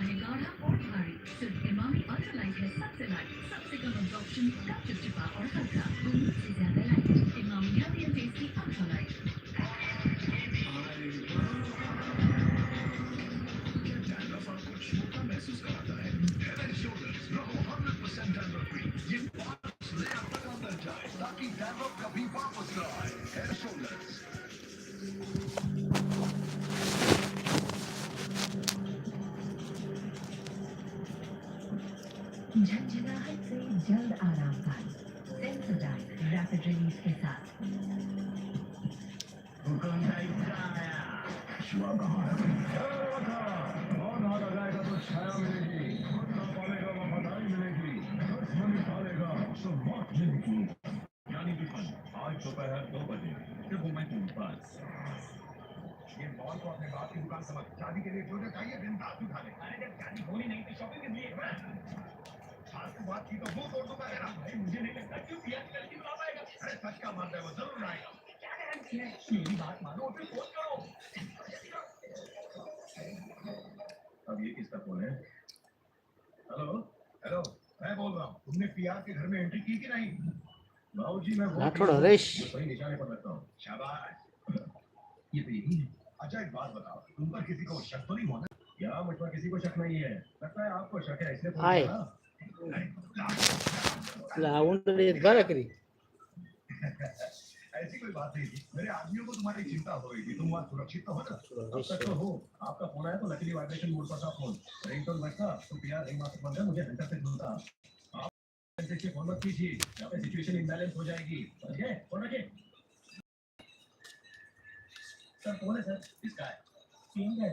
है और भारी सिर्फ़ इमामी अल्ट्रा लाइट है सबसे लाइट सबसे कम अब्जॉर्प्शन कम चिपचिपा और हल्का उम्मीद से ज़्यादा light Emami healthy and tasty ultra light महसूस कराता है हेड एंड शोल्डर्स रहो 100% डैंड्रफ फ्री ये पार्ट्स ले तक अंदर जाए ताकि डैंड्रफ कभी वापस न आए झंझनाहट से जल्द आराम पाएँ सेंसोडाइन रैपिड रिलीज़ के साथ है तो छाया मिलेगी खुद न पालेगा वफादारी मिलेगी दुश्मन पालेगा तो मौत मिलेगी यानी दुश्मन आज दोपहर दो बजे फिर वो मैं तुम्हें पास ये मॉल को अपने बाप की दुकान समझ शादी के लिए जो जो चाहिए दिन रात उठा ले अरे जब शादी होनी नहीं तो शॉपिंग के लिए आज की बात की तो मुँह तोड़ दूँगा यार भाई मुझे नहीं लगता क्यों किया लड़की बुला पाएगा अरे सच का मानता है वो ज़रूर आएगा क्या गारंटी है मेरी बात मानो फिर फ़ोन करो अब ये किसका फ़ोन है हेलो हेलो मैं बोल रहा हूँ तुमने पीआर के घर में एंट्री की कि नहीं बाबू जी मैं वो राठौड़ हरीश। सही निशाने पर रखता हूँ शाबाश ये तो यही है अच्छा एक बात बताओ तुम पर किसी को शक तो नहीं हुआ ना मुझ पर किसी को शक नहीं है? लगता है आपको शक है इसलिए फ़ोन किया लावण एक बार करी. ऐसी कोई बात नहीं मेरे आदमियों को तुम्हारी चिंता हो गई तुम वहाँ सुरक्षित तो हो ना? अब तक तो हो. आपका फ़ोन आया तो लकीली वाइब्रेशन मोड पर था फ़ोन. रिंग बजता तो पीआर रिंग मास्टर बनता मुझे घंटा से ढूंढता। आप देखिए फ़ोन मत कीजिए. यहाँ पे सिचुएशन इम्बैलेंस हो जाएगी. समझ? फ़ोन रखिए. सर, कौन है सर? किसका है? किंग है।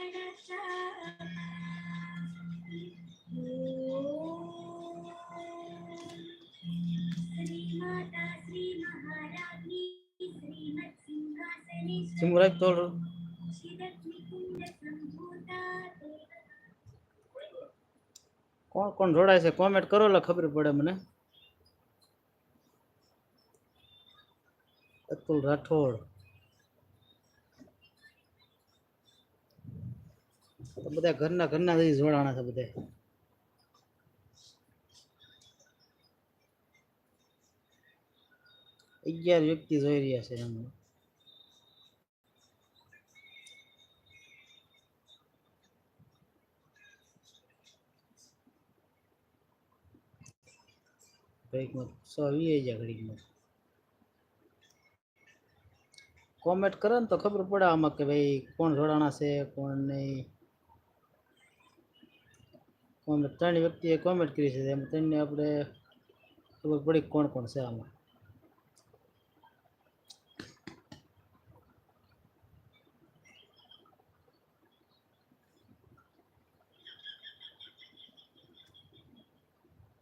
சிம்ராஜ் தோல் કોણ કોણ જોડાય છે? કોમેન્ટ કરો એટલે ખબર પડે મને. અતુલ રાઠોડ. બધા ઘરના ઘરના જ જોડાણા છે બધા. અગિયાર વ્યક્તિ જોઈ રહ્યા છે એમને ઘડીકમાં સો વીસ જાય ઘડીકમાં કોમેન્ટ કરે ને તો ખબર પડે આમાં કે ભાઈ કોણ જોડાણા છે, કોણ નહીં. કોમેન્ટ ત્રણ વ્યક્તિએ કોમેન્ટ કરી છે, એમ ત્રણને આપણે ખબર પડી કોણ કોણ છે આમાં.